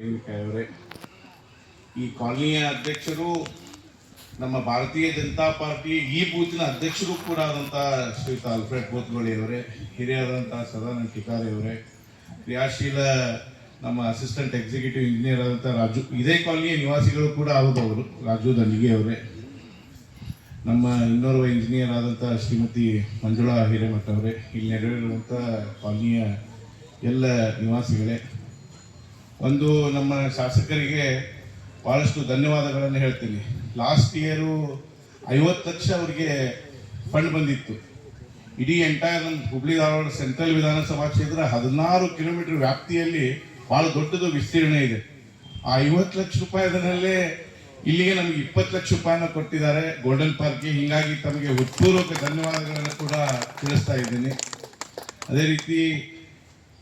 ತೆಂಗಿನಕಾಯಿ ಅವರೇ ಈ ಕಾಲನಿಯ ಅಧ್ಯಕ್ಷರು, ನಮ್ಮ ಭಾರತೀಯ ಜನತಾ ಪಾರ್ಟಿ ಈ ಬೂತಿನ ಅಧ್ಯಕ್ಷರು ಕೂಡ ಆದಂಥ ಶ್ರೀಯುತ ಅಲ್ಫ್ರೆಡ್ ಬೋತ್ಗೋಳಿ ಅವರೇ ಹಿರಿಯರಾದಂಥ ಸದಾನಂದ ಟಿಕಾರಿ ಅವರೇ, ಕ್ರಿಯಾಶೀಲ ನಮ್ಮ ಅಸಿಸ್ಟೆಂಟ್ ಎಕ್ಸಿಕ್ಯೂಟಿವ್ ಇಂಜಿನಿಯರ್ ಆದಂಥ ರಾಜು, ಇದೇ ಕಾಲನಿಯ ನಿವಾಸಿಗಳು ಕೂಡ ಆಗಬಹುದು ರಾಜು ದಂಡಿಗೆ ಅವರೇ. ನಮ್ಮ ಇನ್ನೋರ್ವ ಇಂಜಿನಿಯರ್ ಆದಂಥ ಶ್ರೀಮತಿ ಮಂಜುಳಾ ಹಿರೇಮಠ ಅವರೇ, ಇಲ್ಲಿ ನೆರವೇರುವಂಥ ಕಾಲನಿಯ ಎಲ್ಲ ನಿವಾಸಿಗಳೇ. ಒಂದು ನಮ್ಮ ಶಾಸಕರಿಗೆ ಭಾಳಷ್ಟು ಧನ್ಯವಾದಗಳನ್ನು ಹೇಳ್ತೀನಿ. ಲಾಸ್ಟ್ ಇಯರು ಐವತ್ತು ಲಕ್ಷ ಅವರಿಗೆ ಫಂಡ್ ಬಂದಿತ್ತು. ಇಡೀ ಎಂಟೈರ್ ನಮ್ಮ ಹುಬ್ಳಿ, ಧಾರವಾಡ ಸೆಂಟ್ರಲ್ ವಿಧಾನಸಭಾ ಕ್ಷೇತ್ರ ಹದಿನಾರು ಕಿಲೋಮೀಟರ್ ವ್ಯಾಪ್ತಿಯಲ್ಲಿ ಭಾಳ ದೊಡ್ಡದು ವಿಸ್ತೀರ್ಣ ಇದೆ. ಆ ಐವತ್ತು ಲಕ್ಷ ರೂಪಾಯಿನಲ್ಲೇ ಇಲ್ಲಿಗೆ ನಮಗೆ ಇಪ್ಪತ್ತು ಲಕ್ಷ ರೂಪಾಯಿನ ಕೊಟ್ಟಿದ್ದಾರೆ. ಗೋಲ್ಡನ್ ಪಾರ್ಕ್ಗೆ ಹೀಗಾಗಿ ತಮಗೆ ಹೃತ್ಪೂರ್ವಕ ಧನ್ಯವಾದಗಳನ್ನು ಕೂಡ ತಿಳಿಸ್ತಾ ಇದ್ದೀನಿ. ಅದೇ ರೀತಿ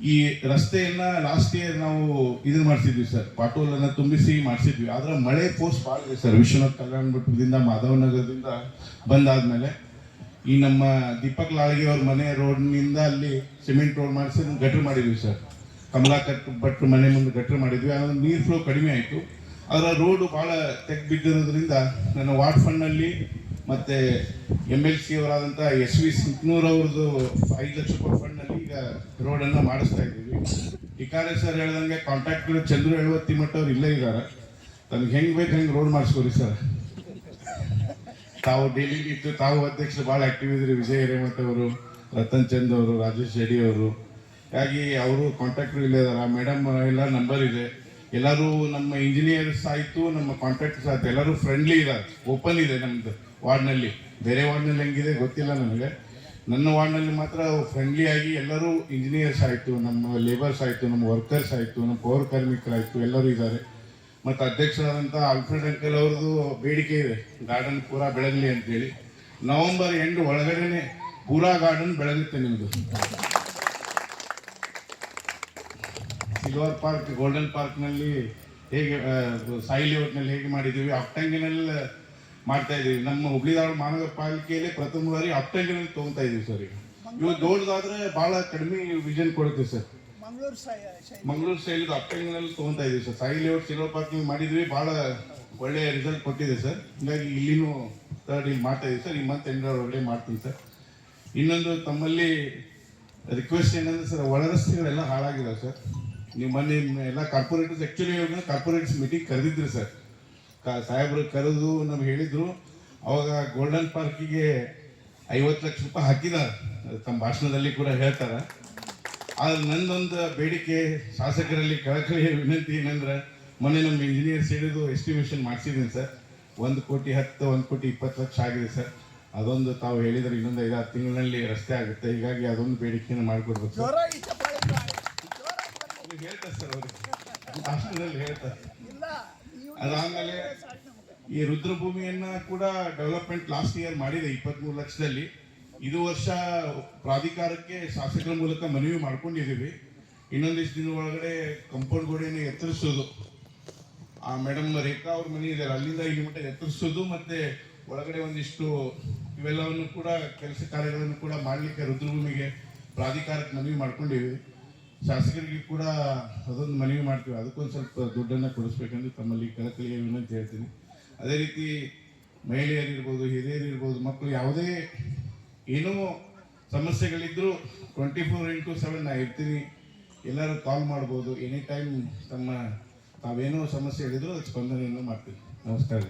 ಈ ರಸ್ತೆಯನ್ನ ಲಾಸ್ಟ್ ಇಯರ್ ನಾವು ಇದನ್ನ ಮಾಡಿಸಿದ್ವಿ ಸರ್ ಪಾಟೋಲ್ ಅನ್ನ ತುಂಬಿಸಿ ಮಾಡಿಸಿದ್ವಿ. ಆದ್ರೆ ಮಳೆ ಫೋರ್ಸ್ ಭಾಳ ಇದೆ ಸರ್ ವಿಶ್ವನಾಥ್ ಕಲ್ಯಾಣ ಮಂಟಪದಿಂದ, ಮಾಧವನಗರದಿಂದ ಬಂದಾದ್ಮೇಲೆ ಈ ನಮ್ಮ ದೀಪಕ್ ಲಾಳ್ಗೆ ಅವ್ರ ಮನೆ ರೋಡ್ನಿಂದ ಅಲ್ಲಿ ಸಿಮೆಂಟ್ ರೋಡ್ ಮಾಡಿಸಿ ಗಟ್ರ ಮಾಡಿದ್ವಿ ಸರ್ ಕಮಲಾಕರ್ ಭಟ್ ಮನೆ ಮುಂದೆ ಗಟ್ರ ಮಾಡಿದ್ವಿ. ಆದ್ರೆ ನೀರು ಫ್ಲೋ ಕಡಿಮೆ ಆಯಿತು. ಅದರ ರೋಡು ಭಾಳ ತೆಗ್ ಬಿದ್ದಿರೋದ್ರಿಂದ ನನ್ನ ವಾರ್ಡ್ ಫಂಡ್ನಲ್ಲಿ ಮತ್ತೆ ಎಂ ಎಲ್ ಸಿ ಅವರಾದಂಥ ಎಸ್ ವಿ ಸಿಂಕ್ನೂರ್ ಅವ್ರದ್ದು ಐದು ಲಕ್ಷ ರೂಪಾಯಿ ಫಂಡ್ನಲ್ಲಿ ಈಗ ರೋಡನ್ನು ಮಾಡಿಸ್ತಾ ಇದ್ದೀವಿ. ಟಿಕಾರೆ ಸರ್ ಹೇಳ್ದಂಗೆ ಕಾಂಟ್ರಾಕ್ಟ್ಗಳು ಚಂದ್ರು ಎಳುವತ್ತಿ ಮಟ್ಟ ಅವ್ರು ಇಲ್ಲೇ ಇದ್ದಾರೆ. ತಮ್ಗೆ ಹೆಂಗೆ ಬೇಕು ಹೆಂಗೆ ರೋಡ್ ಮಾಡಿಸ್ಕೊರಿ ಸರ್ ತಾವು ಡೈಲಿ ಇತ್ತು ತಾವು ಅಧ್ಯಕ್ಷರು ಭಾಳ ಆಕ್ಟಿವ್ ಇದ್ರಿ, ವಿಜಯ್ ಹಿರೇಮಠ ಅವರು, ರತನ್ ಚಂದ್ ಅವರು, ರಾಜೇಶ್ ಶೆಡಿ ಅವರು. ಹಾಗಾಗಿ ಅವರು ಕಾಂಟ್ಯಾಕ್ಟ್ರು ಇಲ್ಲೇ ಇದ್ದಾರೆ. ಮೇಡಮ್ ಎಲ್ಲ ನಂಬರ್ ಇದೆ. ಎಲ್ಲರೂ ನಮ್ಮ ಇಂಜಿನಿಯರ್ಸ್ ಆಯ್ತು, ನಮ್ಮ ಕಾಂಟ್ರಾಕ್ಟರ್ಸ್ ಆಯ್ತು, ಎಲ್ಲರೂ ಫ್ರೆಂಡ್ಲಿ ಇದ್ದಾರೆ. ಓಪನ್ ಇದೆ ನಮ್ದು. ವಾರ್ಡ್ನಲ್ಲಿ? ಬೇರೆ ವಾರ್ಡ್ನಲ್ಲಿ ಹೆಂಗಿದೆ? ಗೊತ್ತಿಲ್ಲ ನನಗೆ. ನನ್ನ ವಾರ್ಡ್ನಲ್ಲಿ ಮಾತ್ರ ಫ್ರೆಂಡ್ಲಿ ಆಗಿ ಎಲ್ಲರೂ ಇಂಜಿನಿಯರ್ಸ್ ಆಯಿತು, ನಮ್ಮ ಲೇಬರ್ಸ್ ಆಯಿತು, ನಮ್ಮ ವರ್ಕರ್ಸ್ ಆಯಿತು, ನಮ್ಮ ಪೌರ ಕಾರ್ಮಿಕರಾಯಿತು, ಎಲ್ಲರೂ ಇದ್ದಾರೆ. ಮತ್ತು ಅಧ್ಯಕ್ಷರಾದಂಥ ಆಲ್ಫ್ರೆಡ್ ಅಂಕಲ್ ಅವ್ರದ್ದು ಬೇಡಿಕೆ ಇದೆ. ಗಾರ್ಡನ್ ಪೂರಾ ಬೆಳಗಲಿ ಅಂತೇಳಿ. ನವಂಬರ್ ಎಂಡ್ ಒಳಗಡೆನೆ ಪೂರಾ ಗಾರ್ಡನ್ ಬೆಳಗುತ್ತೆ ನಿಮ್ಮದು ಸಿಲ್ವರ್ ಪಾರ್ಕ್ ಗೋಲ್ಡನ್ ಪಾರ್ಕ್ನಲ್ಲಿ ಹೇಗೆ ಸಾಯಿ ಲೇಔಟ್ನಲ್ಲಿ ಹೇಗೆ ಮಾಡಿದ್ದೀವಿ? ಅಪ್ಟಂಗಿನಲ್ಲಿ ಮಾಡ್ತಾ ಇದೀವಿ ನಮ್ಮ ಹುಬ್ಳಿ ಧಾರವಾಡ ಮಹಾನಗರ ಪಾಲಿಕೆಯಲ್ಲಿ ಪ್ರಥಮ ಬಾರಿ ಅಪ್ಟಂಗಿನಲ್ಲಿ ತಗೊಂತ ಇದೀವಿ ಸರ್ ಈಗ. ಇವಾಗ ದೊಡ್ಡದಾದ್ರೆ ಬಹಳ ಕಡಿಮೆ ವಿಷನ್ ಕೊಡುತ್ತೆ ಸರ್. ಮಂಗಳೂರು ಸ್ಟೈಲ್ ಅಪ್ಟಂಗಿನಲ್ಲಿ ತೊಗೊತಾ ಇದೀವಿ sir. Sai layout silver parking ಮಾಡಿದ್ವಿ. ಬಹಳ ಒಳ್ಳೆಯ ರಿಸಲ್ಟ್ ಕೊಟ್ಟಿದೆ ಸರ್. ಹೀಗಾಗಿ ಇಲ್ಲಿನೂ ತರ್ಡ್ ಇಲ್ಲಿ ಮಾಡ್ತಾ ಇದೀವಿ ಸರ್. ಈ ಮಂತ್ ಒಳ್ಳೆ ಒಳಗಡೆ ಮಾಡ್ತೀನಿ ಸರ್. ಇನ್ನೊಂದು ತಮ್ಮಲ್ಲಿ ರಿಕ್ವೆಸ್ಟ್ ಏನಂದ್ರೆ ಸರ್ ಒಳ ರಸ್ತೆಗಳೆಲ್ಲ ಹಾಳಾಗಿದೆ ಸರ್. ನೀವು ಮೊನ್ನೆ ಎಲ್ಲ ಕಾರ್ಪೊರೇಟರ್ಸ್ ಆ್ಯಕ್ಚುಲಿ ಕಾರ್ಪೊರೇಟರ್ಸ್ ಮೀಟಿಂಗ್ ಕರೆದಿದ್ರಿ ಸರ್. ಸಾಹೇಬ್ರು ಕರೆದು ನಮ್ಗೆ ಹೇಳಿದ್ರು. ಅವಾಗ ಗೋಲ್ಡನ್ ಪಾರ್ಕಿಗೆ ಐವತ್ತು ಲಕ್ಷ ರೂಪಾಯಿ ಹಾಕಿದ್ದಾರೆ. ತಮ್ಮ ಭಾಷಣದಲ್ಲಿ ಕೂಡ ಹೇಳ್ತಾರೆ. ಆದ್ರೆ ನಂದೊಂದು ಬೇಡಿಕೆ ಶಾಸಕರಲ್ಲಿ ಕಳಕಳಿಯ ವಿನಂತಿ ಏನಂದ್ರೆ ಮೊನ್ನೆ ನಮ್ಮ ಇಂಜಿನಿಯರ್ಸ್ ಹಿಡಿದು ಎಸ್ಟಿಮೇಷನ್ ಮಾಡಿಸಿದ್ದೀನಿ ಸರ್. ಒಂದು ಕೋಟಿ ಹತ್ತು ಒಂದು ಕೋಟಿ ಇಪ್ಪತ್ತು ಲಕ್ಷ ಆಗಿದೆ ಸರ್. ಅದೊಂದು ತಾವು ಹೇಳಿದ್ರೆ ಇನ್ನೊಂದು ಐದಾರು ತಿಂಗಳಲ್ಲಿ ರಸ್ತೆ ಆಗುತ್ತೆ. ಹೀಗಾಗಿ ಅದೊಂದು ಬೇಡಿಕೆಯನ್ನು ಮಾಡಿಕೊಡ್ಬೇಕು. ಹೇಳ್ತಾರೆ ಸರ್ ಅವ್ರಿಗೆ. ಭಾಷಣದಲ್ಲಿ ಹೇಳ್ತಾರೆ. ಅದಾದ್ಮೇಲೆ. ಈ ರುದ್ರಭೂಮಿಯನ್ನ ಕೂಡ ಡೆವಲಪ್ಮೆಂಟ್ ಲಾಸ್ಟ್ ಇಯರ್ ಮಾಡಿದೆ, ಇಪ್ಪತ್ಮೂರು ಲಕ್ಷದಲ್ಲಿ. ಇದು ವರ್ಷ ಪ್ರಾಧಿಕಾರಕ್ಕೆ ಶಾಸಕರ ಮೂಲಕ ಮನವಿ ಮಾಡ್ಕೊಂಡಿದ್ದೀವಿ. ಇನ್ನೊಂದಿಷ್ಟು ದಿನ ಒಳಗಡೆ ಕಂಪೌಂಡ್ ಗೋಡೆಯನ್ನು ಎತ್ತರಿಸೋದು. ಆ ಮೇಡಮ್ ರೇಖಾ ಅವ್ರ ಮನೆ ಇದೆ, ಅಲ್ಲಿಂದ ಇಲ್ಲಿ ಮಟ್ಟ ಎತ್ತರಿಸೋದು ಮತ್ತೆ ಒಳಗಡೆ ಒಂದಿಷ್ಟು ಇವೆಲ್ಲವನ್ನು ಕೂಡ, ಕೆಲಸ ಕಾರ್ಯಗಳನ್ನು ಕೂಡ ಮಾಡಲಿಕ್ಕೆ ರುದ್ರಭೂಮಿಗೆ ಪ್ರಾಧಿಕಾರಕ್ಕೆ ಮನವಿ ಮಾಡ್ಕೊಂಡಿವಿ ಶಾಸಕರಿಗೆ ಕೂಡ ಅದೊಂದು ಮನವಿ ಮಾಡ್ತೀವಿ. ಅದಕ್ಕೊಂದು ಸ್ವಲ್ಪ ದುಡ್ಡನ್ನು ಕೊಡಿಸ್ಬೇಕಂದ್ರೆ ತಮ್ಮಲ್ಲಿ ಕಳಕಳಿಯ ವಿನಂತಿ ಹೇಳ್ತೀನಿ. ಅದೇ ರೀತಿ ಮಹಿಳೆಯರಿರ್ಬೋದು, ಹಿರಿಯರಿರ್ಬೋದು, ಮಕ್ಕಳು ಯಾವುದೇ ಏನೋ ಸಮಸ್ಯೆಗಳಿದ್ದರೂ ಟ್ವೆಂಟಿ ಫೋರ್ ಇಂಟು ಸೆವೆನ್ ನಾ ಇರ್ತೀನಿ. ಎಲ್ಲರೂ ಕಾಲ್ ಮಾಡ್ಬೋದು. ಎನಿ ಟೈಮ್ ತಮ್ಮ ತಾವೇನೋ ಸಮಸ್ಯೆ ಹೇಳಿದ್ರು ಸ್ಪಂದನೆಯನ್ನು ಮಾಡ್ತೀನಿ ನಮಸ್ಕಾರ.